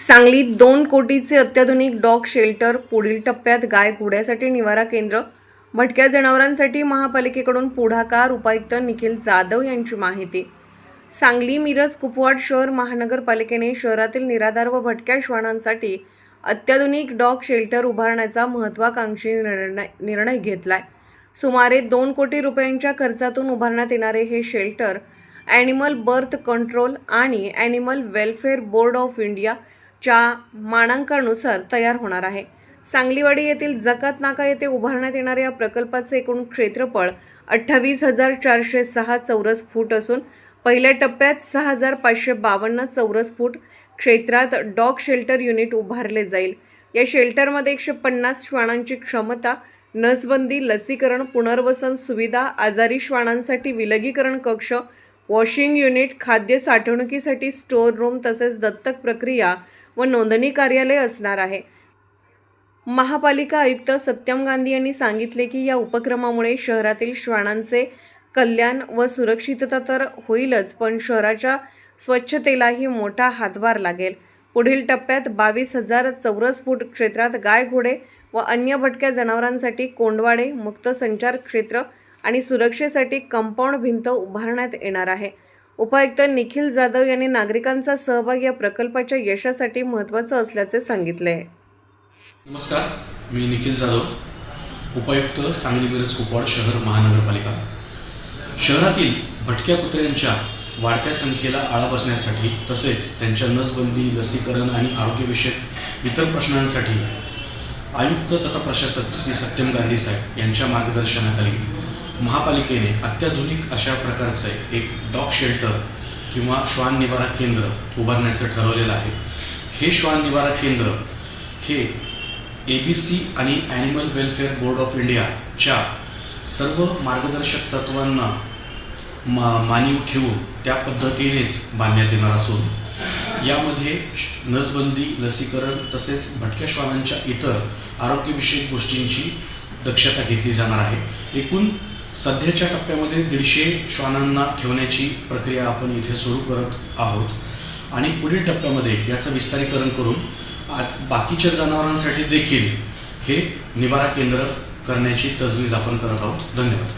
सांगलीत दोन कोटीचे अत्याधुनिक डॉग शेल्टर पुढील टप्प्यात गाय घोड्यासाठी निवारा केंद्र भटक्या जनावरांसाठी महापालिकेकडून पुढाकार उपायुक्त निखिल जाधव यांची माहिती. सांगली मिरज कुपवाड शहर महानगरपालिकेने शहरातील निराधार व भटक्या श्वानांसाठी अत्याधुनिक डॉग शेल्टर उभारण्याचा महत्त्वाकांक्षी निर्णय निर्णय घेतलाय. सुमारे दोन कोटी रुपयांच्या खर्चातून उभारण्यात येणारे हे शेल्टर ॲनिमल बर्थ कंट्रोल आणि animal welfare board of India च्या मानांकानुसार तयार होणार आहे. सांगलीवाडी येथील जकात नाका येथे उभारण्यात येणाऱ्या या प्रकल्पाचे एकूण क्षेत्रफळ अठ्ठावीस हजार चारशे सहा चौरस फूट असून पहिल्या टप्प्यात सहा हजार पाचशे बावन्न चौरस फूट क्षेत्रात डॉग शेल्टर युनिट उभारले जाईल. या शेल्टरमध्ये एकशे पन्नास श्वानांची क्षमता नसबंदी लसीकरण पुनर्वसन सुविधा आजारी श्वानांसाठी विलगीकरण कक्ष वॉशिंग युनिट खाद्य साठवणुकीसाठी स्टोअर रूम तसेच दत्तक प्रक्रिया व नोंदणी कार्यालय असणार आहे. महापालिका आयुक्त सत्यम गांधी यांनी सांगितले की या उपक्रमामुळे शहरातील श्वानांचे कल्याण व सुरक्षितता तर होईलच पण शहराच्या स्वच्छतेलाही मोठा हातभार लागेल. पुढील टप्प्यात बावीस हजार चौरस फूट क्षेत्रात गाय घोडे व अन्य भटक्या जनावरांसाठी कोंडवाडे मुक्त संचार क्षेत्र आणि सुरक्षेसाठी कंपाऊंड भिंत उभारण्यात येणार आहे. उपायुक्त निखिल जाधव यांनी नागरिकांचा सहभाग या प्रकल्पाच्या यशासाठी महत्त्वाचं असल्याचे सांगितले. आहे नमस्कार मी निखिल जाधव उपायुक्त सांगली मिरज कुपवाड शहर महानगरपालिका. शहरातील भटक्या कुत्र्यांच्या वाढत्या संख्येला आळा बसण्यासाठी तसेच त्यांच्या नसबंदी लसीकरण आणि आरोग्यविषयक इतर प्रश्नांसाठी आयुक्त तथा प्रशासक श्री सत्यम गांधी साहेब यांच्या मार्गदर्शनाखाली महापालिकेने अत्याधुनिक अशा प्रकारचं एक डॉग शेल्टर किंवा श्वान निवारा केंद्र उभारण्याचं ठरवलेलं आहे. हे श्वान निवारा केंद्र हे ए बी सी आणि ॲनिमल वेलफेअर बोर्ड ऑफ इंडियाच्या सर्व मार्गदर्शक तत्वांना मा मानीव ठेवून त्या पद्धतीनेच बांधण्यात येणार असून यामध्ये नसबंदी लसीकरण तसेच भटक्या श्वानांच्या इतर आरोग्यविषयक गोष्टींची दक्षता घेतली जाणार आहे. एकूण सध्याच्या टप्प्यामध्ये दीडशे श्वानांना ठेवण्याची प्रक्रिया आपण इथे सुरू करत आहोत. आणि पुढील टप्प्यामध्ये याचं विस्तारीकरण करून बाकीच्या जनावरांसाठी देखील हे निवारा केंद्र करण्याची तजवीज आपण करत आहोत. धन्यवाद.